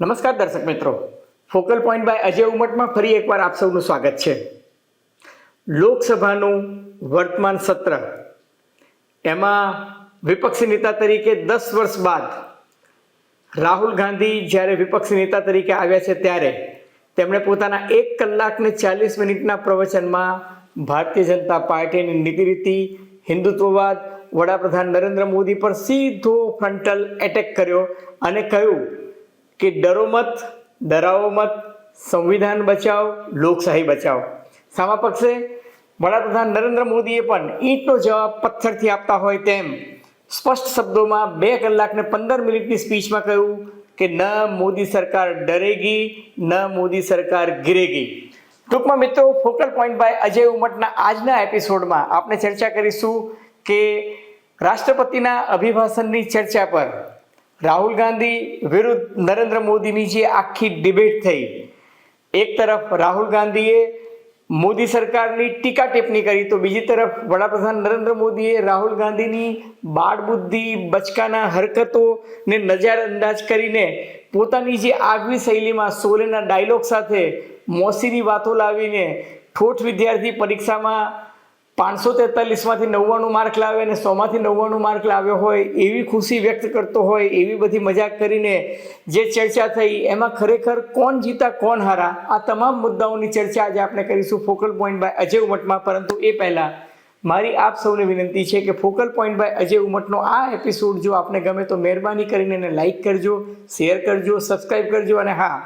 નમસ્કાર દર્શક મિત્રો. ફોકલ પોઈન્ટ બાય અજય ઉમટમાં ફરી એકવાર આપ સૌનું સ્વાગત છે. લોકસભાનું વર્તમાન સત્ર. એમાં વિપક્ષી નેતા તરીકે દસ વર્ષ બાદ રાહુલ ગાંધી જ્યારે વિપક્ષી નેતા તરીકે આવ્યા છે ત્યારે તેમણે પોતાના એક કલાક ને ચાલીસ મિનિટના પ્રવચનમાં ભારતીય જનતા પાર્ટીની નીતિ રીતિ હિન્દુત્વવાદ, વડાપ્રધાન નરેન્દ્ર મોદી પર સીધો ફ્રન્ટલ એટેક કર્યો અને કહ્યું કે ડરો મત, ડરાવો મત, સંવિધાન બચાવ, લોકશાહી બચાવ. સામા પક્ષે વડાપ્રધાન નરેન્દ્ર મોદીએ પણ ઈંટનો જવાબ પથ્થરથી આપતા હોય તેમ સ્પષ્ટ શબ્દોમાં બે કલાકને પંદર મિનિટની સ્પીચમાં કહ્યું કે ન મોદી સરકાર ડરેગી, ન મોદી સરકાર ગિરેગી. ટૂંકમાં મિત્રો, ફોકલ પોઈન્ટ બાય અજય ઉમટના આજના એપિસોડમાં આપણે ચર્ચા કરીશું કે રાષ્ટ્રપતિના અભિભાષણની ચર્ચા પર. રાહુલ ગાંધી વિરુદ્ધ નરેન્દ્ર મોદીની જે આખી ડિબેટ થઈ, એક તરફ રાહુલ ગાંધીએ મોદી સરકારની ટીકા ટિપ્પણી કરી, તો બીજી તરફ વડાપ્રધાન નરેન્દ્ર મોદીએ રાહુલ ગાંધીની બાળ બુદ્ધિ બચકાના હરકતોને નજરઅંદાજ કરીને પોતાની જે આગવી શૈલીમાં સોલેના ડાયલોગ સાથે મોસીની વાતો લાવીને ઠોઠ વિદ્યાર્થી પરીક્ષામાં પાંચસો તેતાલીસમાંથી નવ્વાણું માર્ક લાવે અને સોમાંથી નવ્વાણું માર્ક લાવ્યો હોય એવી ખુશી વ્યક્ત કરતો હોય એવી બધી મજાક કરીને જે ચર્ચા થઈ, એમાં ખરેખર કોણ જીતા, કોણ હારા, આ તમામ મુદ્દાઓની ચર્ચા આજે આપણે કરીશું ફોકલ પોઈન્ટ બાય અજય ઉમટમાં. પરંતુ એ પહેલાં મારી આપ સૌને વિનંતી છે કે ફોકલ પોઈન્ટ બાય અજય ઉમટનો આ એપિસોડ જો આપને ગમે તો મહેરબાની કરીને એને લાઇક કરજો, શેર કરજો સબસ્ક્રાઈબ કરજો અને હા,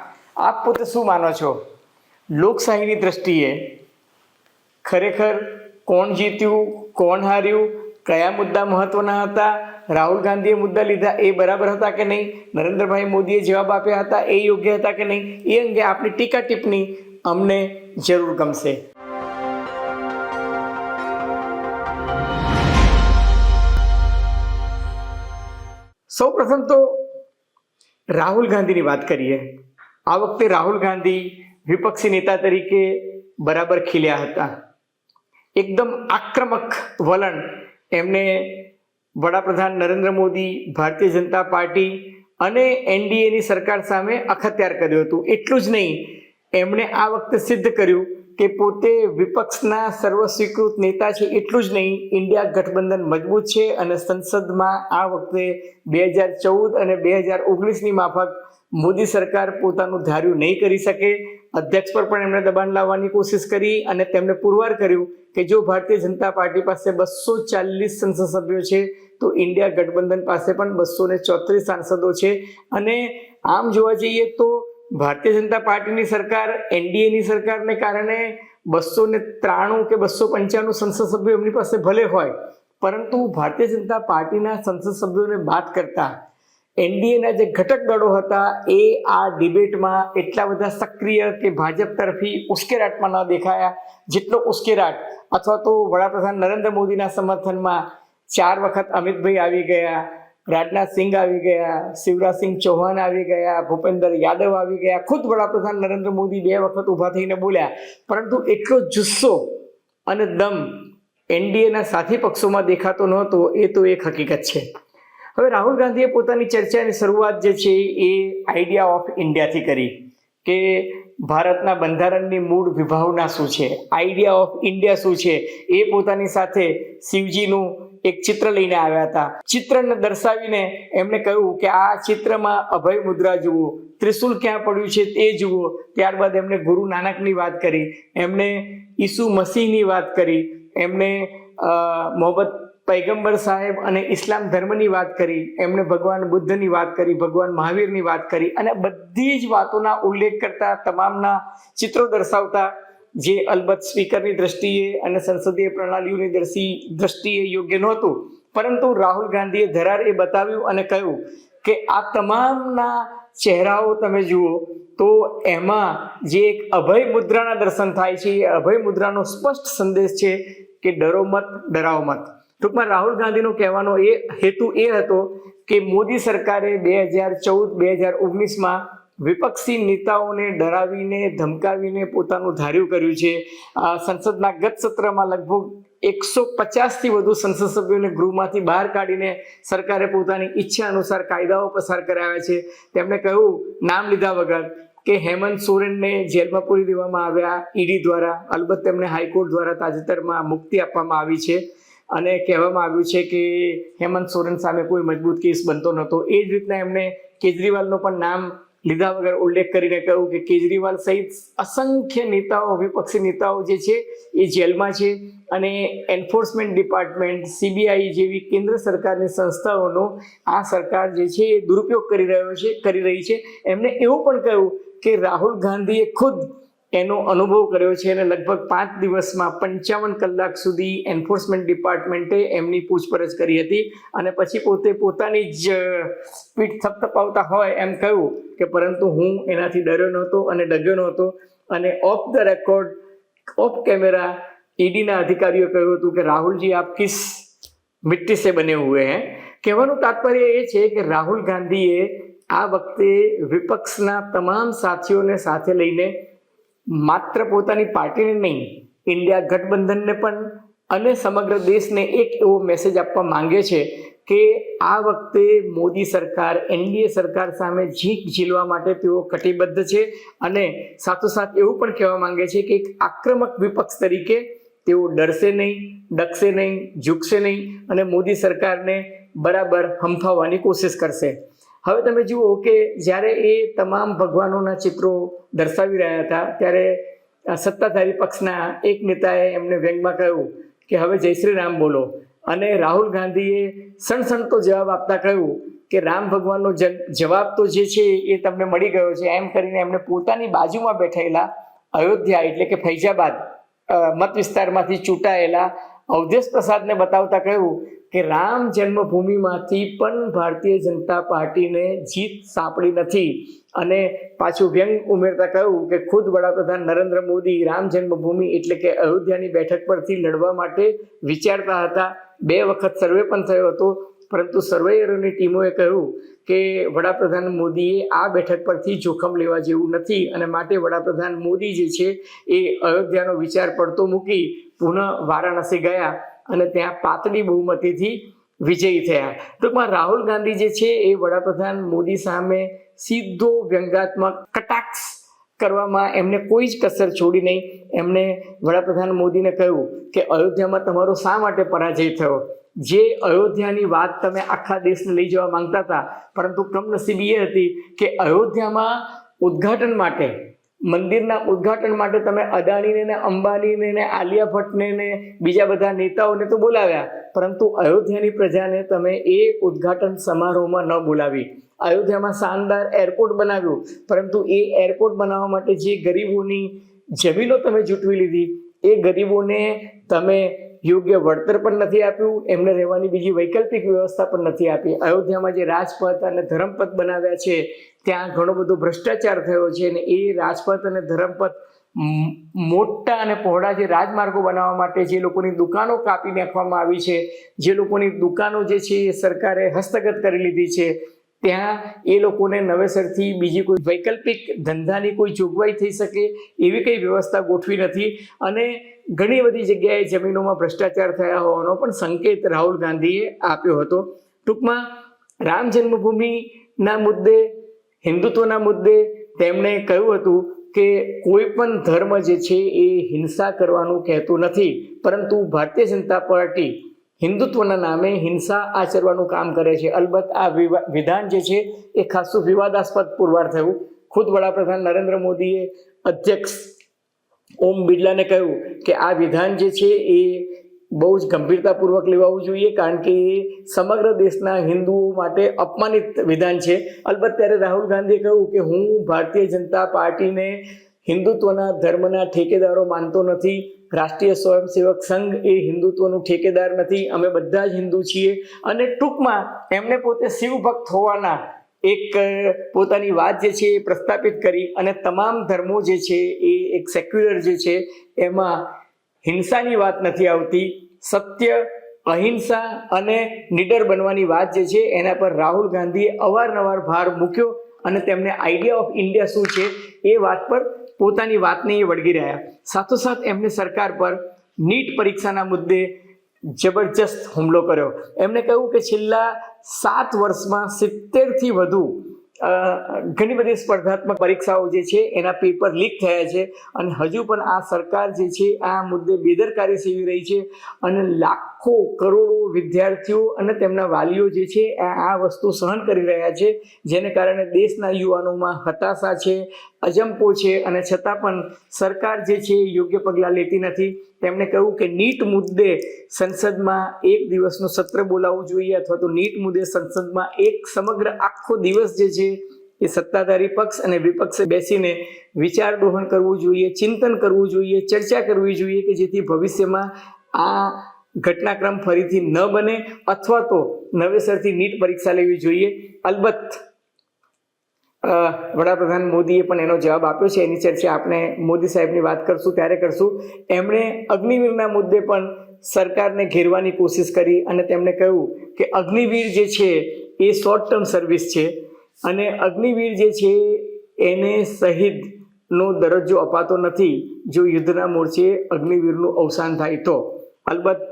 આપ પોતે શું માનો છો? લોકશાહીની દ્રષ્ટિએ ખરેખર કોણ જીત્યું, કોણ હાર્યું, કયા મુદ્દા મહત્વના હતા, રાહુલ ગાંધીએ મુદ્દા લીધા એ બરાબર હતા કે નહીં, નરેન્દ્રભાઈ મોદીએ જવાબ આપ્યા હતા એ યોગ્ય હતા કે નહીં, એ અંગે આપણી ટીકા ટિપ્પણી અમને જરૂર ગમશે. સૌ પ્રથમ તો રાહુલ ગાંધીની વાત કરીએ. આ વખતે રાહુલ ગાંધી વિપક્ષી નેતા તરીકે બરાબર ખીલ્યા હતા. એકદમ આક્રમક વલણ. એમને વડાપ્રધાન નરેન્દ્ર મોદી, ભારતીય જનતા પાર્ટી અને એનડીએની સરકાર સામે અખત્યાર કર્યું હતું. એટલું જ નહીં, એમણે આ વખતે સિદ્ધ કર્યું કે પોતે વિપક્ષના સર્વસ્વીકૃત નેતા છે. એટલું જ નહીં, ઇન્ડિયા ગઠબંધન મજબૂત છે અને સંસદમાં આ વખતે બે હજાર ચૌદ અને બે હજાર ઓગણીસની માફક મોદી સરકાર પોતાનું ધાર્યું નહીં કરી શકે. અધ્યક્ષ પર પણ એમણે દબાણ લાવવાની કોશિશ કરી અને તેમણે પુરવાર કર્યું કે જો ભારતીય જનતા પાર્ટી પાસે બસો ચાલીસ સંસદ સભ્યો છે, તો ઇન્ડિયા ગઠબંધન પાસે પણ બસો ને ચોત્રીસ સાંસદો છે. અને આમ જોવા જઈએ તો ભારતીય જનતા પાર્ટીની સરકાર, એનડીએની સરકારને કારણે બસો ને ત્રાણું કે બસો પંચાણું સંસદ સભ્યો એમની પાસે ભલે હોય, પરંતુ ભારતીય જનતા પાર્ટીના સંસદ સભ્યોને બાદ કરતા એનડીએના જે ઘટક દળો હતા, એ આ ડિબેટમાં એટલા બધા સક્રિય કે ભાજપ તરફી ઉશ્કેરાટમાં ન દેખાયા. જેટલો ઉશ્કેરાટ અથવા તો વડાપ્રધાન નરેન્દ્ર મોદીના સમર્થનમાં ચાર વખત અમિતભાઈ આવી ગયા, રાજનાથ સિંહ આવી ગયા શિવરાજસિંહ ચૌહાણ આવી ગયા, ભૂપેન્દ્ર યાદવ આવી ગયા. ખુદ વડાપ્રધાન નરેન્દ્ર મોદી બે વખત ઊભા થઈને બોલ્યા. પરંતુ એટલો જુસ્સો અને દમ એનડીએના સાથી પક્ષોમાં દેખાતો નહોતો, એ તો એક હકીકત છે. હવે રાહુલ ગાંધીએ પોતાની ચર્ચાની શરૂઆત જે છે એ આઈડિયા ઓફ ઇન્ડિયાથી કરી કે ભારતના બંધારણની મૂળ વિભાવના શું છે? આઈડિયા ઓફ ઇન્ડિયા શું છે? એ પોતાની સાથે શિવજીનું એક ચિત્ર લઈને આવ્યા હતા. ચિત્રને દર્શાવીને એમણે કહ્યું કે આ ચિત્રમાં અભય મુદ્રા જુઓ. ત્રિશુલ ક્યાં પડ્યું છે તે જુઓ. ત્યારબાદ એમણે ગુરુ નાનકની વાત કરી. એમણે ઈસુ મસીહની વાત કરી. એમણે મોહમ્મદ પૈગંબર સાહેબ અને ઇસ્લામ ધર્મની વાત કરી, એમણે ભગવાન બુદ્ધની વાત કરી, ભગવાન મહાવીરની વાત કરી અને બધી જ વાતોના ઉલ્લેખ કરતા, તમામના ચિત્રો દર્શાવતા, જે અલબત્ત સ્પીકરની દ્રષ્ટિએ અને સંસદીય પ્રણાલીઓની દ્રષ્ટિ દ્રષ્ટિએ યોગ્ય નહોતું. પરંતુ રાહુલ ગાંધીએ ધરાર એ બતાવ્યું અને કહ્યું કે આ તમામના ચહેરાઓ તમે જુઓ, તો એમાં જે એક અભય મુદ્રાના દર્શન થાય છે, એ અભય મુદ્રાનો સ્પષ્ટ સંદેશ છે કે ડરો મત, ડરાવો મત. ટૂંકમાં રાહુલ ગાંધીનો કહેવાનો એ હેતુ એ હતો કે મોદી સરકારે બે હજાર ચૌદ, બે હજાર ઓગણીસમાં વિપક્ષી નેતાઓને ડરાવીને, ધમકાવીને પોતાનું ધાર્યું કર્યું છે. સંસદના ગત સત્રમાં લગભગ એકસો પચાસથી વધુ સંસદ સભ્યોને ગૃહમાંથી બહાર કાઢીને સરકારે પોતાની ઈચ્છા અનુસાર કાયદાઓ પસાર કરાવ્યા છે. તેમણે કહ્યું, નામ લીધા વગર કે હેમંત સોરેનને જેલમાં પૂરી દેવામાં આવ્યા ઈડી દ્વારા, અલબત્ત તેમને હાઈકોર્ટ દ્વારા તાજેતરમાં મુક્તિ આપવામાં આવી છે. અને કહેવામાં આવ્યું છે કે હેમંત સોરેન સામે કોઈ મજબૂત કેસ બનતો નહોતો. એ જ રીતના એમણે કેજરીવાલનું પણ નામ લીધા વગર ઉલ્લેખ કરીને કહ્યું કે કેજરીવાલ સહિત અસંખ્ય નેતાઓ, વિપક્ષી નેતાઓ જે છે એ જેલમાં છે અને એન્ફોર્સમેન્ટ ડિપાર્ટમેન્ટ, સીબીઆઈ જેવી કેન્દ્ર સરકારની સંસ્થાઓનો આ સરકાર જે છે એ દુરુપયોગ કરી રહ્યો છે, કરી રહી છે. એમણે એવું પણ કહ્યું કે રાહુલ ગાંધીએ ખુદ એનો અનુભવ કર્યો છે અને લગભગ પાંચ દિવસમાં પંચાવન કલાક સુધી એન્ફોર્સમેન્ટ ડિપાર્ટમેન્ટે એમની પૂછપરછ કરી હતી અને પછી પોતે પોતાની જ પીઠ થપથપાવતા હોય એમ કહ્યું કે પરંતુ હું એનાથી ડર્યો નહોતો અને ડગ્યો નહોતો અને off the record, off camera ઈડીના અધિકારીઓ કહ્યું હતું કે રાહુલજી આપ કિસ મિટ્ટી સે બને હુએ હૈ? કહેવાનું તાત્પર્ય એ છે કે રાહુલ ગાંધીએ આ વખતે વિપક્ષના તમામ સાથીઓને સાથે લઈને માત્ર પોતાની પાર્ટીને નહીં, ઇન્ડિયા ગઠબંધનને પણ અને સમગ્ર દેશને એક એવો મેસેજ આપવા માંગે છે કે આ વખતે મોદી સરકાર, એનડીએ સરકાર સામે જીત ઝીલવા માટે તેઓ કટિબદ્ધ છે અને સાથોસાથ એવું પણ કહેવા માંગે છે કે એક આક્રમક વિપક્ષ તરીકે તેઓ ડરશે નહીં, ડકશે નહીં, ઝૂકશે નહીં અને મોદી સરકારને બરાબર હંફાવવાની કોશિશ કરશે. હવે તમે જુઓ કે જ્યારે એ તમામ ભગવાનોના ચિત્રો દર્શાવી રહ્યા હતા, ત્યારે સત્તાધારી પક્ષના એક નેતાએ એમને વ્યંગમાં કહ્યું કે હવે જય શ્રી રામ બોલો. અને રાહુલ ગાંધીએ સણસણતો જવાબ આપતા કહ્યું કે રામ ભગવાનનો જવાબ તો જે છે એ તમને મળી ગયો છે. એમ કરીને એમણે પોતાની બાજુમાં બેઠેલા અયોધ્યા એટલે કે ફૈજાબાદ મત વિસ્તારમાંથી ચૂંટાયેલા અવધેશ પ્રસાદને બતાવતા કહ્યું કે રામ જન્મભૂમિમાંથી પણ ભારતીય જનતા પાર્ટીને જીત સાંપડી નથી. અને પાછું વ્યંગ ઉમેરતા કહ્યું કે ખુદ વડાપ્રધાન નરેન્દ્ર મોદી રામ જન્મભૂમિ એટલે કે અયોધ્યાની બેઠક પરથી લડવા માટે વિચારતા હતા. બે વખત સર્વે પણ થયો હતો. પરંતુ સર્વેયરોની ટીમોએ કહ્યું કે વડાપ્રધાન મોદીએ આ બેઠક પરથી જોખમ લેવા જેવું નથી અને માટે વડાપ્રધાન મોદી જે છે એ અયોધ્યાનો વિચાર પડતો મૂકી પુનઃ વારાણસી ગયા અને ત્યાં પાતળી બહુમતીથી વિજયી થયા. ટૂંકમાં રાહુલ ગાંધી જે છે એ વડાપ્રધાન મોદી સામે સીધો વ્યંગાત્મક કટાક્ષ કરવામાં એમને કોઈ જ કસર છોડી નહીં. એમણે વડાપ્રધાન મોદીને કહ્યું કે અયોધ્યામાં તમારો શા માટે પરાજય થયો? જે અયોધ્યાની વાત તમે આખા દેશને લઈ જવા માંગતા હતા, પરંતુ કમનસીબી એ હતી કે અયોધ્યામાં ઉદ્ઘાટન માટે મંદિરના ઉદ્ઘાટન માટે તમે અદાણીને ને અંબાણીને ને આલિયા ભટ્ટને ને બીજા બધા નેતાઓને તો બોલાવ્યા. પરંતુ અયોધ્યાની પ્રજાને તમે એ ઉદ્ઘાટન સમારોહમાં ન બોલાવી. અયોધ્યામાં શાનદાર એરપોર્ટ બનાવ્યું. પરંતુ એ એરપોર્ટ બનાવવા માટે જે ગરીબોની જમીનો તમે જૂટવી લીધી, એ ગરીબોને તમે યોગ્ય વળતર પણ નથી આપ્યું, એમને રહેવાની બીજી વૈકલ્પિક વ્યવસ્થા પણ નથી આપી. અયોધ્યામાં જે રાજપથ અને ધર્મપથ બનાવ્યા છે ત્યાં ઘણો બધો ભ્રષ્ટાચાર થયો છે અને એ રાજપથ અને ધરમપથ મોટા અને પહોળા જે રાજમાર્ગો બનાવવા માટે જે લોકોની દુકાનો કાપી નાખવામાં આવી છે, જે લોકોની દુકાનો જે છે એ સરકારે હસ્તગત કરી લીધી છે, ત્યાં એ લોકોને નવેસરથી બીજી કોઈ વૈકલ્પિક ધંધાની કોઈ જોગવાઈ થઈ શકે એવી કંઈ વ્યવસ્થા ગોઠવી નથી અને ઘણી બધી જગ્યાએ જમીનોમાં ભ્રષ્ટાચાર થયા હોવાનો પણ સંકેત રાહુલ ગાંધીએ આપ્યો હતો. ટૂંકમાં રામ જન્મભૂમિના મુદ્દે હિન્દુત્વના મુદ્દે તેમણે કહ્યું હતું કે કોઈ પણ ધર્મ જે છે એ હિંસા કરવાનું કહેતું નથી, પરંતુ ભારતીય જનતા પાર્ટી હિન્દુત્વના નામે હિંસા આચરવાનું કામ કરે છે. અલબત્ત આ વિધાન જે છે એ ખાસું વિવાદાસ્પદ પુરવાર થયું. ખુદ વડાપ્રધાન નરેન્દ્ર મોદીએ અધ્યક્ષ ઓમ બિરલાને કહ્યું કે આ વિધાન જે છે એ બહુ જ ગંભીરતાપૂર્વક લેવાવું જોઈએ, કારણ કે સમગ્ર દેશના હિન્દુઓ માટે અપમાનિત વિધાન છે. અલબત્ત ત્યારે રાહુલ ગાંધીએ કહ્યું કે હું ભારતીય જનતા પાર્ટીને હિન્દુત્વના ધર્મના ઠેકેદારો માનતો નથી. રાષ્ટ્રીય સ્વયંસેવક સંઘ એ હિન્દુત્વનું ઠેકેદાર નથી. અમે બધા જ હિન્દુ છીએ. અને ટૂંકમાં એમને પોતે શિવભક્ત હોવાના એક પોતાની વાત જે છે એ પ્રસ્થાપિત કરી. અને તમામ ધર્મો જે છે એ એક સેક્યુલર જે છે, એમાં હિંસાની વાત નથી આવતી. સત્ય, અહિંસા અને નિડર બનવાની વાત જે છે, એના પર રાહુલ ગાંધીએ અવારનવાર ભાર મૂક્યો અને તેમને આઈડિયા ઓફ ઇન્ડિયા શું છે, એ વાત પર પોતાની વાતને એ વળગી રહ્યા. સાથોસાથ એમને સરકાર પર નીટ પરીક્ષાના મુદ્દે જબરજસ્ત હુમલો કર્યો. એમણે કહ્યું કે છેલ્લા સાત વર્ષમાં સિત્તેરથી વધુ ઘણી બધી સ્પર્ધાત્મક પરીક્ષાઓ જે છે એના પેપર લીક થયા છે અને હજુ પણ આ સરકાર જે છે આ મુદ્દે બેદરકારી સેવી રહી છે અને લાખો કરોડો વિદ્યાર્થીઓ અને તેમના વાલીઓ જે છે, આ વસ્તુ સહન કરી રહ્યા છે, જેને કારણે દેશના યુવાનોમાં હતાશા છે, અજંપો છે અને છતાં પણ સરકાર જે છે યોગ્ય પગલાં લેતી નથી. તેમણે કહ્યું કે નીટ મુદ્દે સંસદમાં એક દિવસનું સત્ર બોલાવવું જોઈએ અથવા તો નીટ મુદ્દે સંસદમાં એક સમગ્ર આખો દિવસ જે છે એ સત્તાધારી પક્ષ અને વિપક્ષે બેસીને વિચાર દોહન કરવું જોઈએ, ચિંતન કરવું જોઈએ, ચર્ચા કરવી જોઈએ કે જેથી ભવિષ્યમાં આ ઘટનાક્રમ ફરીથી ન બને અથવા તો નવેસરથી નીટ પરીક્ષા લેવી જોઈએ. અલબત્ત વડાપ્રધાન મોદીએ પણ એનો જવાબ આપ્યો છે. એની ચર્ચા આપણે મોદી સાહેબની વાત કરશું, ત્યારે કરશું. એમણે અગ્નિવીરના મુદ્દે પણ સરકારને ઘેરવાની કોશિશ કરી અને તેમણે કહ્યું કે અગ્નિવીર જે છે એ શોર્ટ ટર્મ સર્વિસ છે અને અગ્નિવીર જે છે એને શહીદનો દરજ્જો અપાતો નથી. જો યુદ્ધના મોરચે અગ્નિવીરનું અવસાન થાય તો. અલબત્ત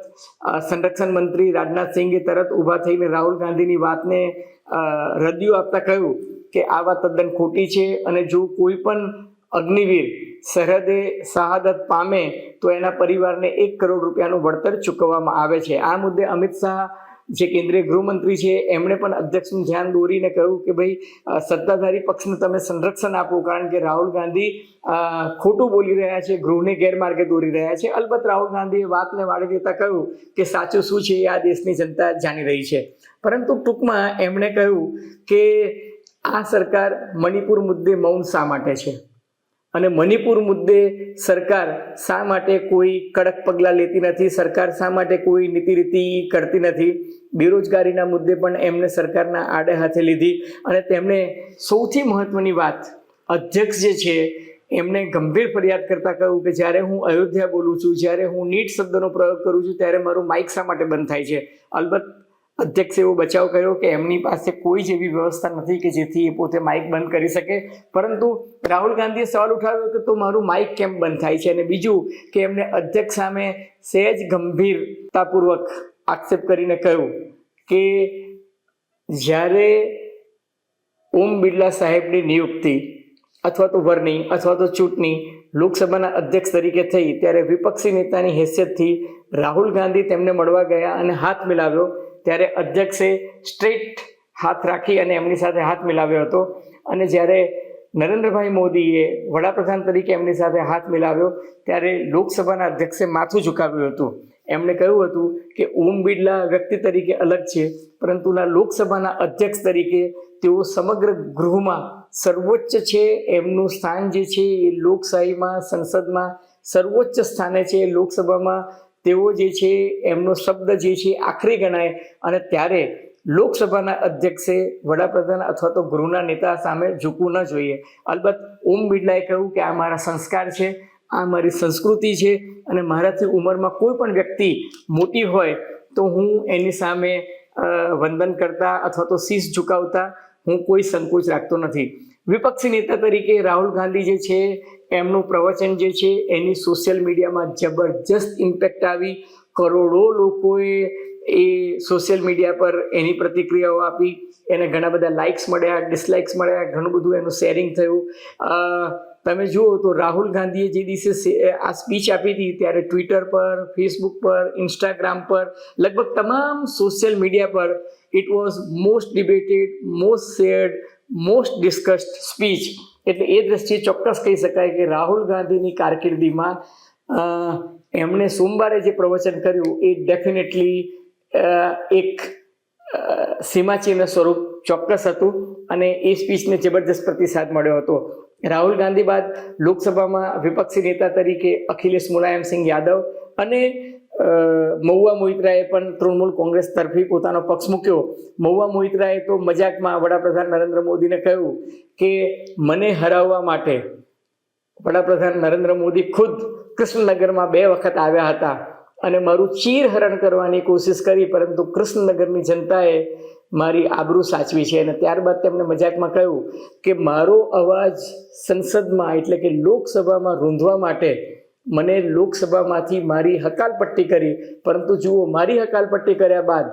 સંરક્ષણ મંત્રી રાજનાથ સિંઘે તરત ઊભા થઈને રાહુલ ગાંધીની વાતને રદિયું આપતા કહ્યું કે આ વાત તદ્દન ખોટી છે અને જો કોઈ પણ અગ્નિવીર સરહદે શહાદત પામે તો એના પરિવારને એક કરોડ રૂપિયાનું વળતર ચૂકવવામાં આવે છે. આ મુદ્દે અમિત શાહ જે કેન્દ્રીય ગૃહમંત્રી છે, એમણે પણ અધ્યક્ષનું ધ્યાન દોરીને કહ્યું કે ભાઈ સત્તાધારી પક્ષને તમે સંરક્ષણ આપો, કારણ કે રાહુલ ગાંધી ખોટું બોલી રહ્યા છે, ગૃહને ગેરમાર્ગે દોરી રહ્યા છે. અલબત્ત રાહુલ ગાંધીએ વાતને વાળી દેતા કહ્યું કે સાચું શું છે એ આ દેશની જનતા જાણી રહી છે. પરંતુ ટૂંકમાં એમણે કહ્યું કે આ સરકાર મણિપુર મુદ્દે મૌન શા માટે છે? અને મણિપુર મુદ્દે સરકાર શા માટે કોઈ કડક પગલાં લેતી નથી? સરકાર શા માટે કોઈ નીતિ રીતિ કરતી નથી? બેરોજગારીના મુદ્દે પણ એમને સરકારના આડે હાથે લીધી. અને તેમણે સૌથી મહત્વની વાત, અધ્યક્ષ જે છે, એમને ગંભીર ફરિયાદ કરતા કહ્યું કે જ્યારે હું અયોધ્યા બોલું છું, જ્યારે હું નીટ શબ્દનો પ્રયોગ કરું છું, ત્યારે મારું માઇક શા માટે બંધ થાય છે? અલબત્ત અધ્યક્ષે એવો બચાવ કર્યો કે એમની પાસે કોઈ જ એવી વ્યવસ્થા નથી કે જેથી એ પોતે માઇક બંધ કરી શકે. પરંતુ રાહુલ ગાંધીએ સવાલ ઉઠાવ્યો કે તો મારું માઇક કેમ બંધ થાય છે? અને બીજું કે એમને અધ્યક્ષ સામે સહેજ ગંભીરતાપૂર્વક આક્ષેપ કરીને કહ્યું કે જ્યારે ઓમ બિરલા સાહેબની નિયુક્તિ અથવા તો વરણી અથવા તો ચૂંટણી લોકસભાના અધ્યક્ષ તરીકે થઈ, ત્યારે વિપક્ષી નેતાની હેસિયતથી રાહુલ ગાંધી તેમને મળવા ગયા અને હાથ મિલાવ્યો. ત્યારે અધ્યક્ષે સ્ટ્રેટ હાથ રાખી અને એમની સાથે હાથ મિલાવ્યો હતો. અને જ્યારે નરેન્દ્રભાઈ મોદીએ વડાપ્રધાન તરીકે એમની સાથે હાથ મિલાવ્યો, ત્યારે લોકસભાના અધ્યક્ષે માથું ઝુકાવ્યું હતું. એમણે કહ્યું હતું કે ઓમ બિરલા વ્યક્તિ તરીકે અલગ છે પરંતુના લોકસભાના અધ્યક્ષ તરીકે તેઓ સમગ્ર ગૃહમાં સર્વોચ્ચ છે, એમનું સ્થાન જે છે એ લોકશાહીમાં, સંસદમાં સર્વોચ્ચ સ્થાને છે, લોકસભામાં તેઓ જે છે, એમનો શબ્દ જે છે, આખરી ગણાય અને ત્યારે લોકસભાના અધ્યક્ષે, વડાપ્રધાન અથવા તો ગૃહના નેતા સામે ઝૂકવું ન જોઈએ. અલબત્ત, ઓમ બિરલાએ કહ્યું કે આ મારા સંસ્કાર છે, આ મારી સંસ્કૃતિ છે અને મારાથી ઉંમરમાં કોઈ પણ વ્યક્તિ મોટી હોય તો હું એની સામે વંદન કરતા અથવા તો શીશ ઝુકાવતા હું કોઈ સંકોચ રાખતો નથી. વિપક્ષી નેતા તરીકે રાહુલ ગાંધી જે છે એમનું પ્રવચન જે છે એની સોશિયલ મીડિયામાં જબરજસ્ત ઇમ્પેક્ટ આવી. કરોડો લોકોએ એ સોશિયલ મીડિયા પર એની પ્રતિક્રિયાઓ આપી. એને ઘણા બધા લાઇક્સ મળ્યા ડિસલાઇક્સ મળ્યા, ઘણું બધું એનું શેરિંગ થયું. તમે જુઓ તો રાહુલ ગાંધીએ જે દિવસે આ સ્પીચ આપી હતી ત્યારે ટ્વિટર પર ફેસબુક પર ઇન્સ્ટાગ્રામ પર, લગભગ તમામ સોશિયલ મીડિયા પર it was most debated most shared most discussed speech એટલે એ દ્રષ્ટિએ ચોક્કસ કહી શકાય કે રાહુલ ગાંધીની કારકિર્દીમાં એમણે સોમવારે જે પ્રવચન કર્યું એ ડેફિનેટલી એક સીમાચિહ્ન સ્વરૂપ ચોક્કસ હતું અને એ સ્પીચને જબરદસ્ત પ્રતિસાદ મળ્યો હતો. રાહુલ ગાંધી બાદ લોકસભામાં વિપક્ષી નેતા તરીકે અખિલેશ મુલાયમસિંહ યાદવ અને મહુવા મોહિત્રાએ પણ તૃણમૂલ કોંગ્રેસ તરફી પોતાનો પક્ષ મૂક્યો. મહુવા મોહિત્રાએ તો મજાકમાં વડાપ્રધાન નરેન્દ્ર મોદીને કહ્યું કે, મને હરાવવા માટે વડાપ્રધાન નરેન્દ્ર મોદી ખુદ કૃષ્ણનગરમાં બે વખત આવ્યા હતા અને મારું ચીરહરણ કરવાની કોશિશ કરી, પરંતુ કૃષ્ણનગરની જનતાએ મારી આબરૂ સાચવી છે. અને ત્યારબાદ તેમણે મજાકમાં કહ્યું કે, મારો અવાજ સંસદમાં એટલે કે લોકસભામાં રૂંધવા માટે મને લોકસભામાંથી મારી હકાલપટ્ટી કરી, પરંતુ જુઓ, મારી હકાલપટ્ટી કર્યા બાદ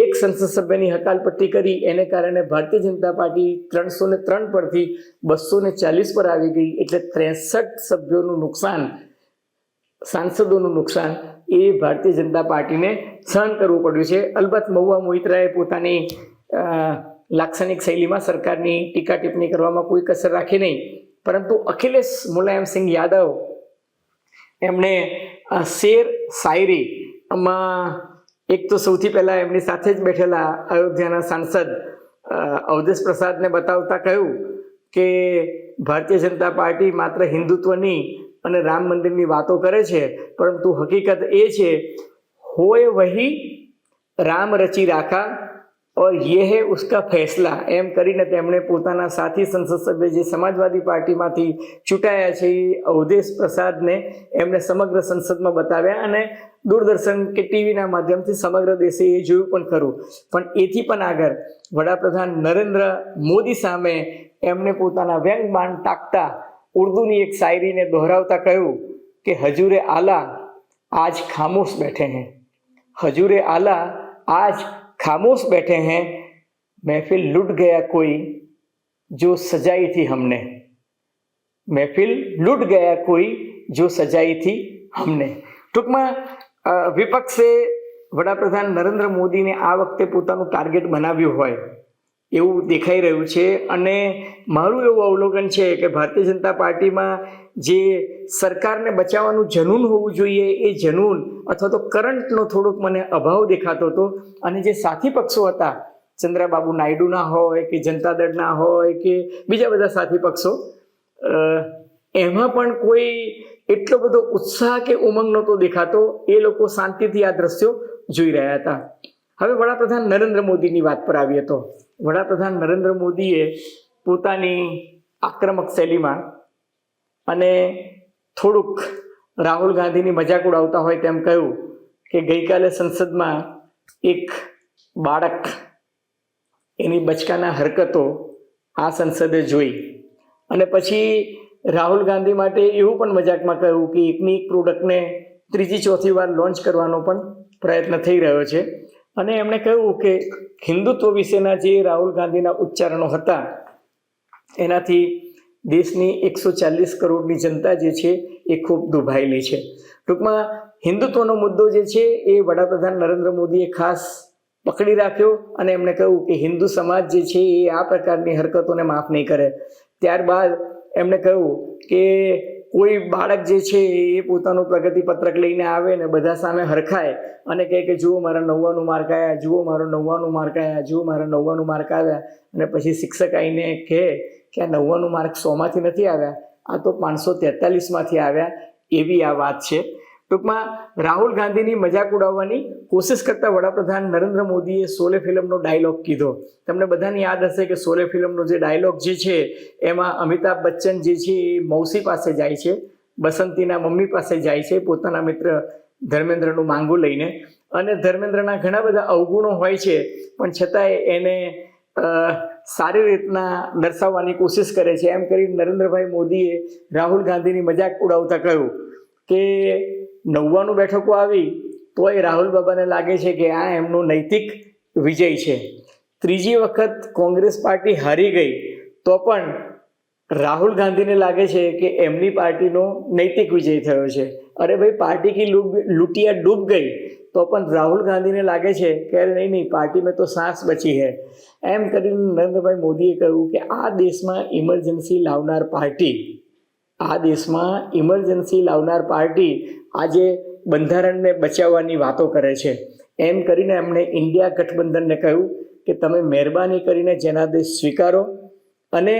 એક સંસદ સભ્યની હકાલપટ્ટી કરી, એને કારણે ભારતીય જનતા પાર્ટી ત્રણસો ને ત્રણ પરથી બસો ને ચાલીસ પર આવી ગઈ, એટલે ત્રેસઠ સભ્યોનું નુકસાન, સાંસદોનું નુકસાન એ ભારતીય જનતા પાર્ટીને સહન કરવું પડ્યું છે. અલબત્ત મહુવા મોહિત્રાએ પોતાની લાક્ષણિક શૈલીમાં સરકારની ટીકા ટિપ્પણી કરવામાં કોઈ કસર રાખી નહીં. પરંતુ અખિલેશ મુલાયમસિંહ યાદવ એમણે શેર શાયરીમાં એક તો સૌથી પહેલાં એમની સાથે જ બેઠેલા અયોધ્યાના સાંસદ અવધેશ પ્રસાદને બતાવતા કહ્યું કે ભારતીય જનતા પાર્ટી માત્ર હિન્દુત્વની અને રામ મંદિરની વાતો કરે છે, પરંતુ હકીકત એ છે, હોય વહી રામ રચી રાખા और ये है उसका फैसला એમ કરીને તેમણે પોતાના સાથી સંસદ સભ્ય જે સમાજવાદી પાર્ટીમાંથી ચૂંટાયા છે એ અવધેશ પ્રસાદને એમણે સમગ્ર સંસદમાં બતાવ્યા અને દૂરદર્શન કે ટીવીના માધ્યમથી સમગ્ર દેશે એ જોયું પણ ખરું પણ એથી પણ આગળ વડાપ્રધાન નરેન્દ્ર મોદી સામે એમણે પોતાના વ્યંગ બાણ તાકતા ઉર્દુની એક શાયરીને દોહરાવતા કહ્યું કે હજુરે આલા આજ ખામોશ બેઠે हैं हजूर आला आज खामोश बैठे हैं महफिल लुट गया कोई जो सजाई थी हमने महफिल लुट गया कोई जो सजाई थी हमने ટૂંકમાં અ, વિપક્ષે વડાપ્રધાન નરેન્દ્ર મોદીને આ વખતે પોતાનું ટાર્ગેટ બનાવ્યું હોય એવું દેખાઈ રહ્યું છે અને મારું એવું અવલોકન છે કે ભારતીય જનતા પાર્ટીમાં જે સરકારને બચાવવાનું જનૂન હોવું જોઈએ, એ જનૂન અથવા તો કરંટનો થોડોક મને અભાવ દેખાતો હતો અને જે સાથી પક્ષો હતા, ચંદ્રાબાબુ નાયડુના હોય કે જનતા દળના હોય કે બીજા બધા સાથી પક્ષો એમાં પણ કોઈ એટલો બધો ઉત્સાહ કે ઉમંગ નહોતો દેખાતો, એ લોકો શાંતિથી આ દ્રશ્યો જોઈ રહ્યા હતા. હવે વડાપ્રધાન નરેન્દ્ર મોદીની વાત પર આવીએ તો વડાપ્રધાન નરેન્દ્ર મોદીએ પોતાની આક્રમક શૈલીમાં અને થોડુંક રાહુલ ગાંધીની મજાક ઉડાવતા હોય તેમ કહ્યું કે ગઈકાલે સંસદમાં એક બાળક એની બચકાના હરકતો આ સંસદે જોઈ. અને પછી રાહુલ ગાંધી માટે એવું પણ મજાકમાં કહ્યું કે એકની એક પ્રોડક્ટને ત્રીજી ચોથી વાર લોન્ચ કરવાનો પણ પ્રયત્ન થઈ રહ્યો છે. અને એમણે કહ્યું કે હિન્દુત્વ વિશેના જે રાહુલ ગાંધીના ઉચ્ચારણો હતા, એનાથી દેશની એકસો ચાલીસ કરોડની જનતા જે છે એ ખૂબ દુભાયેલી છે. ટૂંકમાં હિન્દુત્વનો મુદ્દો જે છે એ વડાપ્રધાન નરેન્દ્ર મોદીએ ખાસ પકડી રાખ્યો અને એમણે કહ્યું કે હિન્દુ સમાજ જે છે એ આ પ્રકારની હરકતોને માફ નહીં કરે. ત્યારબાદ એમણે કહ્યું કે કોઈ બાળક જે છે એ પોતાનું પ્રગતિ પત્રક લઈને આવે ને બધા સામે હરખાય અને કહે કે, જુઓ, મારા નવ્વાણું માર્ક આવ્યા જુઓ, મારો નવ્વાણું માર્ક આવ્યા જુઓ, મારા નવ્વાણું માર્ક આવ્યા. અને પછી શિક્ષક આવીને કહે કે, આ નવ્વાણું માર્ક સોમાંથી નથી આવ્યા, આ તો પાંચસો તેતાલીસમાંથી આવ્યા. એવી આ વાત છે. ટૂંકમાં રાહુલ ગાંધીની મજાક ઉડાવવાની કોશિશ કરતા વડાપ્રધાન નરેન્દ્ર મોદીએ સોલે ફિલ્મનો ડાયલોગ કીધો. તમને બધાને યાદ હશે કે સોલે ફિલ્મનો જે ડાયલોગ જે છે, એમાં અમિતાભ બચ્ચન જે છે એ મૌસી પાસે જાય છે, બસંતીના મમ્મી પાસે જાય છે, પોતાના મિત્ર ધર્મેન્દ્રનું માંગું લઈને. અને ધર્મેન્દ્રના ઘણા બધા અવગુણો હોય છે, પણ છતાંય એને સારી રીતના દર્શાવવાની કોશિશ કરે છે. એમ કરી નરેન્દ્રભાઈ મોદીએ રાહુલ ગાંધીની મજાક ઉડાવતા કહ્યું કે નવ્વાણું બેઠકો આવી, તોય રાહુલ બાબાને લાગે છે કે આ એમનો નૈતિક વિજય છે. ત્રીજી વખત કોંગ્રેસ પાર્ટી હારી ગઈ, તો પણ રાહુલ ગાંધીને લાગે છે કે એમની પાર્ટીનો નૈતિક વિજય થયો છે. અરે ભાઈ, પાર્ટી કી લૂંટિયા ડૂબ ગઈ, તો પણ રાહુલ ગાંધીને લાગે છે કે અરે નહીં નહીં પાર્ટી મેં તો સાંસ બચી હે. એમ કરીને નરેન્દ્રભાઈ મોદીએ કહ્યું કે આ દેશમાં ઇમરજન્સી લાવનાર પાર્ટી આ દેશમાં ઇમરજન્સી લાવનાર પાર્ટી આજે બંધારણને બચાવવાની વાતો કરે છે. એમ કરીને એમણે ઇન્ડિયા ગઠબંધનને કહ્યું કે તમે મહેરબાની કરીને જનાદેશ સ્વીકારો અને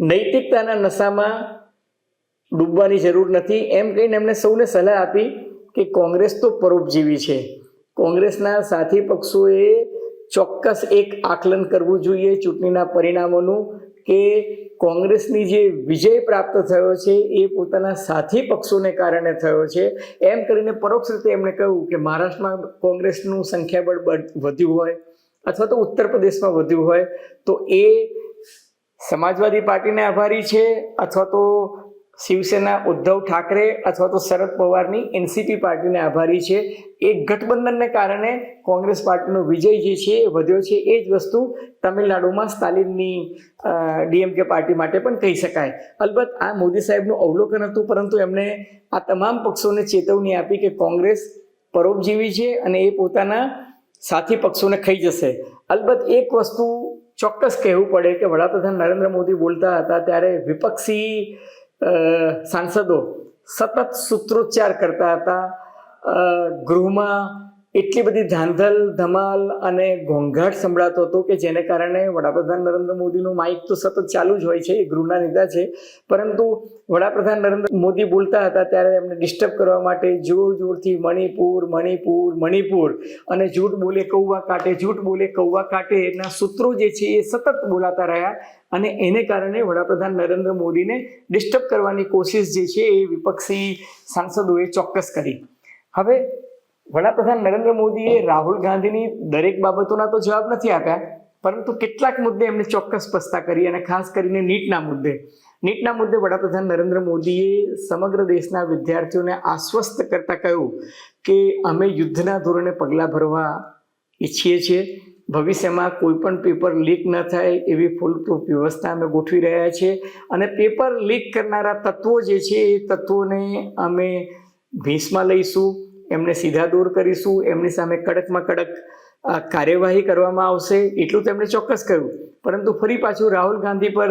નૈતિકતાના નશામાં ડૂબવાની જરૂર નથી. એમ કહીને એમણે સૌને સલાહ આપી કે કોંગ્રેસ તો પરોપજીવી છે. કોંગ્રેસના સાથી પક્ષોએ ચોક્કસ એક આકલન કરવું જોઈએ. ચૂંટણીના પરિણામોનું કે કોંગ્રેસની જે વિજય પ્રાપ્ત થયો છે એ પોતાના સાથી પક્ષોને કારણે થયો છે. એમ કરીને પરોક્ષ રીતે એમણે કહ્યું કે મહારાષ્ટ્રમાં કોંગ્રેસનું સંખ્યાબળ વધ્યું હોય અથવા તો ઉત્તર પ્રદેશમાં વધ્યું હોય તો એ સમાજવાદી પાર્ટીને આભારી છે અથવા તો શિવસેના ઉદ્ધવ ઠાકરે અથવા તો શરદ પવારની એનસીપી પાર્ટીને આભારી છે. એ ગઠબંધનને કારણે કોંગ્રેસ પાર્ટીનો વિજય જે છે એ વધ્યો છે. એ જ વસ્તુ તમિલનાડુમાં સ્ટાલિનની ડીએમકે પાર્ટી માટે પણ કહી શકાય. અલબત્ત આ મોદી સાહેબનું અવલોકન હતું, પરંતુ એમણે આ તમામ પક્ષોને ચેતવણી આપી કે કોંગ્રેસ પરોપજીવી છે અને એ પોતાના સાથી પક્ષોને ખાઈ જશે. અલબત્ત એક વસ્તુ ચોક્કસ કહેવું પડે કે વડાપ્રધાન નરેન્દ્ર મોદી બોલતા હતા ત્યારે વિપક્ષી સાંસદો સતત સૂત્રોચ્ચાર કરતા હતા. ગૃહમાં એટલી બધી ધાંધલ, ધમાલ અને ઘોંઘાટ સંભળાતો હતો કે જેને કારણે વડાપ્રધાન નરેન્દ્ર મોદીનું માઇક તો સતત ચાલુ જ હોય છે, એ ગૃહના નેતા છે. પરંતુ વડાપ્રધાન નરેન્દ્ર મોદી બોલતા હતા ત્યારે એમને ડિસ્ટર્બ કરવા માટે જોર જોરથી મણિપુર મણિપુર મણિપુર અને જૂઠ બોલે કૌવા કાટે જૂઠ બોલે કૌવા કાટે એના સૂત્રો જે છે એ સતત બોલાતા રહ્યા. અને એને કારણે વડાપ્રધાન નરેન્દ્ર મોદીને ડિસ્ટર્બ કરવાની કોશિશ જે છે એ વિપક્ષી સાંસદોએ ચોક્કસ કરી. હવે, વડાપ્રધાન નરેન્દ્ર મોદીએ રાહુલ ગાંધીની દરેક બાબતોના તો જવાબ નથી આપ્યા, પરંતુ કેટલાક મુદ્દે એમને ચોક્કસ સ્પષ્ટતા કરી અને ખાસ કરીને નીટના મુદ્દે. નીટના મુદ્દે વડાપ્રધાન નરેન્દ્ર મોદીએ સમગ્ર દેશના વિદ્યાર્થીઓને આશ્વસ્ત કરતા કહ્યું કે અમે યુદ્ધના ધોરણે પગલાં ભરવા ઈચ્છીએ છીએ. ભવિષ્યમાં કોઈ પણ પેપર લીક ન થાય એવી ફૂલપ્રૂફ વ્યવસ્થા અમે ગોઠવી રહ્યા છીએ. અને પેપર લીક કરનારા તત્વો જે છે, એ તત્વોને અમે ભીંસમાં લઈશું, એમને સીધા દૂર કરીશું, એમની સામે કડકમાં કડક કાર્યવાહી કરવામાં આવશે. એટલું તેમણે ચોક્કસ કહ્યું પરંતુ ફરી પાછું રાહુલ ગાંધી પર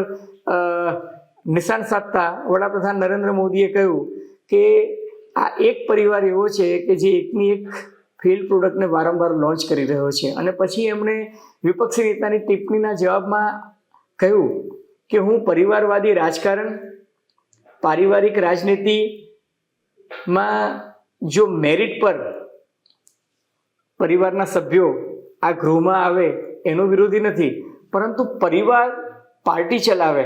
નિશાન સાધતા વડાપ્રધાન નરેન્દ્ર મોદીએ કહ્યું કે આ એક પરિવાર એવો છે કે જે એકની એક ફેલ પ્રોડક્ટને વારંવાર લોન્ચ કરી રહ્યો છે. અને પછી એમણે વિપક્ષી નેતાની ટિપ્પણીના જવાબમાં કહ્યું કે હું પરિવારવાદી રાજકારણ, પારિવારિક રાજનીતિમાં જો મેરિટ પર પરિવારના સભ્યો આ ગૃહમાં આવે એનો વિરોધી નથી, પરંતુ પરિવાર પાર્ટી ચલાવે,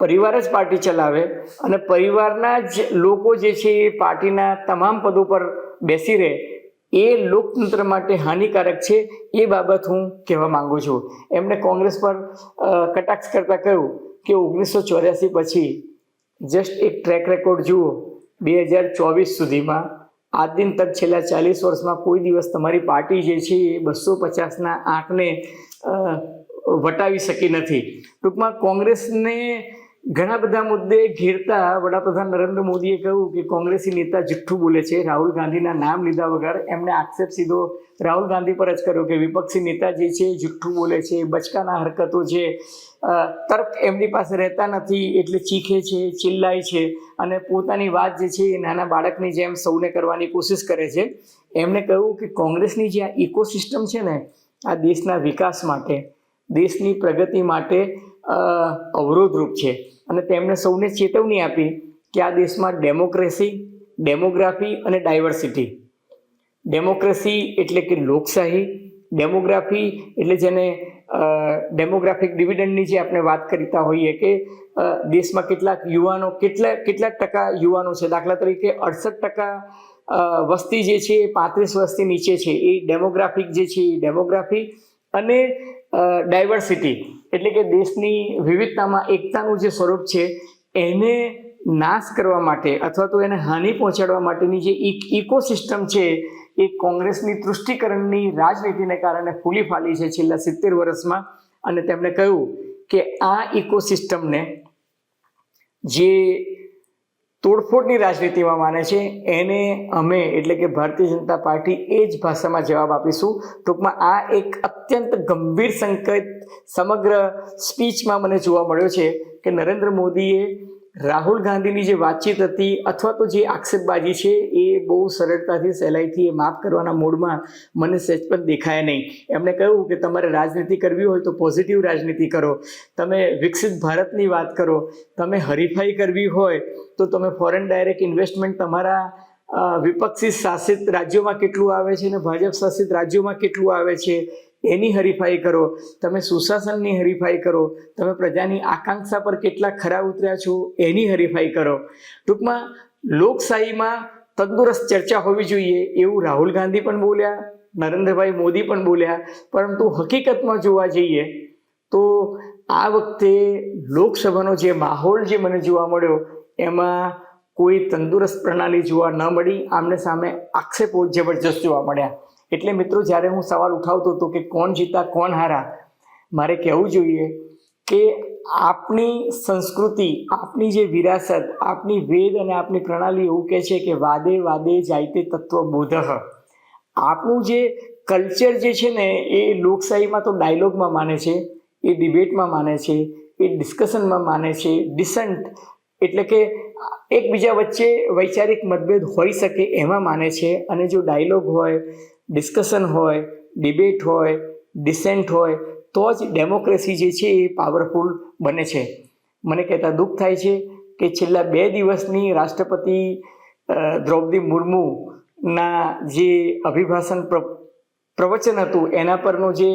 પરિવાર જ પાર્ટી ચલાવે અને પરિવારના જ લોકો જે છે એ પાર્ટીના તમામ પદો પર બેસી રહે, એ લોકતંત્ર માટે હાનિકારક છે, એ બાબત હું કહેવા માંગુ છું. એમણે કોંગ્રેસ પર કટાક્ષ કરતાં કહ્યું કે ઓગણીસો ચોર્યાસી પછી જસ્ટ એક ટ્રેક રેકોર્ડ જુઓ. બે હજાર ચોવીસ સુધીમાં, આજ દિન તક છેલ્લા ચાલીસ વર્ષમાં કોઈ દિવસ તમારી પાર્ટી જે છે, એ બસો પચાસના આંકને વટાવી શકી નથી. ટૂંકમાં કોંગ્રેસને ઘણા બધા મુદ્દે ઘેરતા વડાપ્રધાન નરેન્દ્ર મોદીએ કહ્યું કે કોંગ્રેસી નેતા જુઠ્ઠું બોલે છે, રાહુલ ગાંધીના નામ લીધા વગર એમણે આક્ષેપ સીધો રાહુલ ગાંધી પર જ કર્યો કે વિપક્ષી નેતા જે છે, જુઠ્ઠું બોલે છે, બચકાના હરકતો છે તર્ક એમની પાસે રહેતા નથી, એટલે ચીખે છે, ચિલ્લાય છે અને પોતાની વાત જે છે એ નાના બાળકની જેમ સૌને કરવાની કોશિશ કરે છે. એમણે કહ્યું કે કોંગ્રેસની જે આ ઇકોસિસ્ટમ છે ને, આ દેશના વિકાસ માટે, દેશની પ્રગતિ માટે અવરોધરૂપ છે. અને તેમણે સૌને ચેતવણી આપી કે આ દેશમાં ડેમોક્રેસી, ડેમોગ્રાફી અને ડાયવર્સિટી. ડેમોક્રેસી એટલે કે લોકશાહી, ડેમોગ્રાફી એટલે જેને ડેમોગ્રાફિક ડિવિડન્ડની જે આપણે વાત કરતા હોઈએ કે દેશમાં કેટલાક યુવાનો, કેટલા કેટલાક ટકા યુવાનો છે? દાખલા તરીકે અડસઠ ટકા વસ્તી જે છે એ પાંત્રીસ વર્ષથી નીચે છે. એ ડેમોગ્રાફિક જે છે એ ડેમોગ્રાફી અને ડાયવર્સિટી. એટલે કે દેશની વિવિધતામાં એકતાનું જે સ્વરૂપ છે, એને નાશ કરવા માટે અથવા તો એને હાનિ પહોંચાડવા માટેની જે ઇકોસિસ્ટમ છે, એ કોંગ્રેસની તૃષ્ટિકરણની રાજનીતિને કારણે ફૂલી ફાલી છે છેલ્લા સિત્તેર વર્ષમાં. અને તેમણે કહ્યું કે આ ઇકોસિસ્ટમને જે તોડફોડની રાજનીતિમાં માને છે. એને અમે, એટલે કે ભારતીય જનતા પાર્ટી, એ જ ભાષામાં જવાબ આપીશું. ટૂંકમાં આ એક અત્યંત ગંભીર સંકેત સમગ્ર સ્પીચમાં મને જોવા મળ્યો છે કે નરેન્દ્ર મોદીએ રાહુલ ગાંધીની જે વાતચીત હતી અથવા તો જે આક્ષેપબાજી છે એ બહુ સરળતાથી સહેલાઈથી એ માફ કરવાના મૂડમાં મને સહેજ પણ દેખાય નહીં. એમણે કહ્યું કે તમારે રાજનીતિ કરવી હોય તો પોઝિટિવ રાજનીતિ કરો. તમે વિકસિત ભારતની વાત કરો, તમે હરીફાઈ કરવી હોય તો તમે ફોરેન ડાયરેક્ટ ઇન્વેસ્ટમેન્ટ તમારા વિપક્ષી શાસિત રાજ્યોમાં કેટલું આવે છે અને ભાજપ શાસિત રાજ્યોમાં કેટલું આવે છે? એની હરીફાઈ કરો, તમે સુશાસનની હરીફાઈ કરો, તમે પ્રજાની આકાંક્ષા પર કેટલા ખરા ઉતર્યા છો, એની હરીફાઈ કરો. ટૂંકમાં, લોકશાહીમાં તંદુરસ્ત ચર્ચા હોવી જોઈએ, એવું રાહુલ ગાંધી પણ બોલ્યા, નરેન્દ્રભાઈ મોદી પણ બોલ્યા, પરંતુ હકીકતમાં જોવા જઈએ, તો આ વખતે લોકસભાનો જે માહોલ જે મને જોવા મળ્યો, એમાં કોઈ તંદુરસ્ત પ્રણાલી જોવા ન મળી, આમને સામે આક્ષેપો જબરજસ્ત જોવા મળ્યા. એટલે મિત્રો, જ્યારે હું સવાલ ઉઠાવતો હતો કે કોણ જીતા, કોણ હારા, મારે કહેવું જોઈએ કે આપણી સંસ્કૃતિ આપણી જે વિરાસત આપણી વેદ અને આપણી પ્રણાલી એવું કહે છે કે વાદે વાદે જાયતે તત્વ બોધ આપણું જે કલ્ચર જે છે ને, એ લોકશાહીમાં તો ડાયલોગમાં માને છે, એ ડિબેટમાં માને છે, એ ડિસ્કશનમાં માને છે, ડિસન્ટ એટલે કે એકબીજા વચ્ચે વૈચારિક મતભેદ હોઈ શકે એમાં માને છે અને જો ડાયલોગ હોય ડિસ્કશન હોય ડિબેટ હોય ડિસેન્ટ હોય, તો જ ડેમોક્રેસી જે છે એ પાવરફુલ બને છે. મને કહેતા દુઃખ થાય છે કે છેલ્લા બે દિવસની રાષ્ટ્રપતિ દ્રૌપદી મુર્મુના જે અભિભાષણ પ્ર, પ્રવચન હતું, એના પરનો જે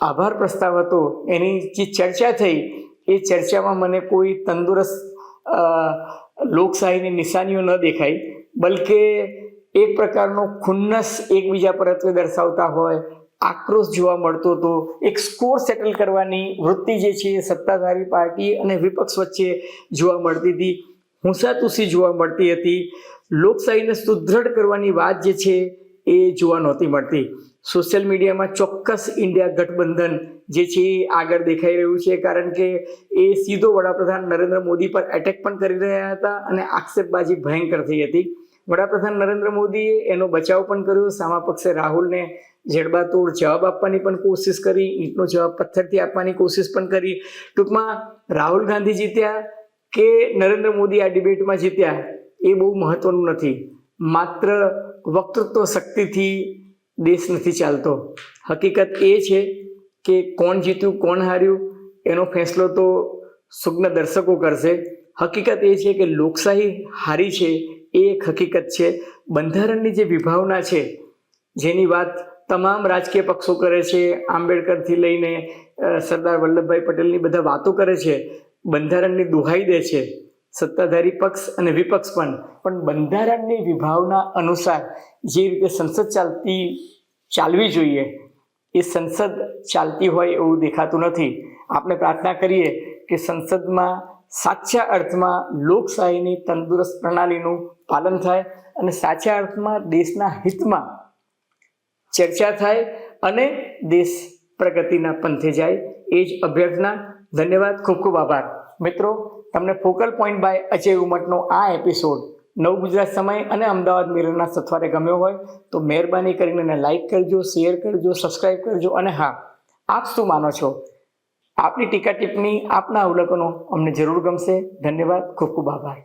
આભાર પ્રસ્તાવ હતો, એની જે ચર્ચા થઈ, એ ચર્ચામાં મને કોઈ તંદુરસ્ત લોકશાહીની નિશાનીઓ ન દેખાઈ, બલકે એક પ્રકારનો ખુન્નસ એકબીજા પરત્વે દર્શાવતા હોય, આક્રોશ જોવા મળતો હતો. એક સ્કોર સેટલ કરવાની વૃત્તિ જે છે સત્તાધારી પાર્ટી અને વિપક્ષ વચ્ચે જોવા મળતી હતી. હુંસાતુસી જોવા મળતી હતી. લોકશાહીને સુદૃઢ કરવાની વાત જે છે એ જોવા નહોતી મળતી. સોશિયલ મીડિયામાં ચોક્કસ ઇન્ડિયા ગઠબંધન જે છે એ આગળ દેખાઈ રહ્યું છે, કારણ કે એ સીધો વડાપ્રધાન નરેન્દ્ર મોદી પર એટેક પણ કરી રહ્યા હતા અને આક્ષેપબાજી ભયંકર થઈ હતી. વડાપ્રધાન નરેન્દ્ર મોદીએ એનો બચાવ પણ કર્યો. સામા પક્ષે રાહુલને જડબાતોડ જવાબ આપવાની પણ કોશિશ કરી, ઈંટનો જવાબ પથ્થરથી આપવાની કોશિશ પણ કરી. ટૂંકમાં, રાહુલ ગાંધી જીત્યા કે નરેન્દ્ર મોદી આ ડિબેટમાં જીત્યા એ બહુ મહત્વનું નથી. માત્ર વક્તૃત્વ શક્તિથી દેશ નથી ચાલતો. હકીકત એ છે કે કોણ જીત્યું, કોણ હાર્યું, એનો ફેંસલો તો સુગ્ન દર્શકો કરશે. હકીકત એ છે કે લોકશાહી હારી છે એ એક હકીકત છે. બંધારણની જે વિભાવના છે, જેની વાત તમામ રાજકીય પક્ષો કરે છે, આંબેડકરથી લઈને સરદાર વલ્લભભાઈ પટેલની બધા વાતો કરે છે, બંધારણની દુહાઈ દે છે. સત્તાધારી પક્ષ અને વિપક્ષ પણ પણ બંધારણની વિભાવના અનુસાર જે રીતે સંસદ ચાલતી, ચાલવી જોઈએ, એ સંસદ ચાલતી હોય એવું દેખાતું નથી. આપણે પ્રાર્થના કરીએ કે સંસદમાં સાચા અર્થમાં લોકશાહીની તંદુરસ્ત પ્રણાલીનું પાલન થાય અને સાચા અર્થમાં દેશના હિતમાં ચર્ચા થાય અને દેશ પ્રગતિના પંથે જાય. એ જ અભ્યર્થના. ધન્યવાદ. ખૂબ ખૂબ આભાર. મિત્રો, તમને ફોકલ પોઈન્ટ બાય અજય ઉમટનો આ એપિસોડ નવ ગુજરાત સમય અને અમદાવાદ મિરરના સથવારે ગમ્યો હોય તો મહેરબાની કરીને લાઈક કરજો, શેર કરજો સબસ્ક્રાઈબ કરજો અને હા, આપ શું માનો છો? આપની ટીકા ટિપ્પણી આપના અવલોકનો અમને જરૂર ગમશે. ધન્યવાદ. ખૂબ ખૂબ આભાર.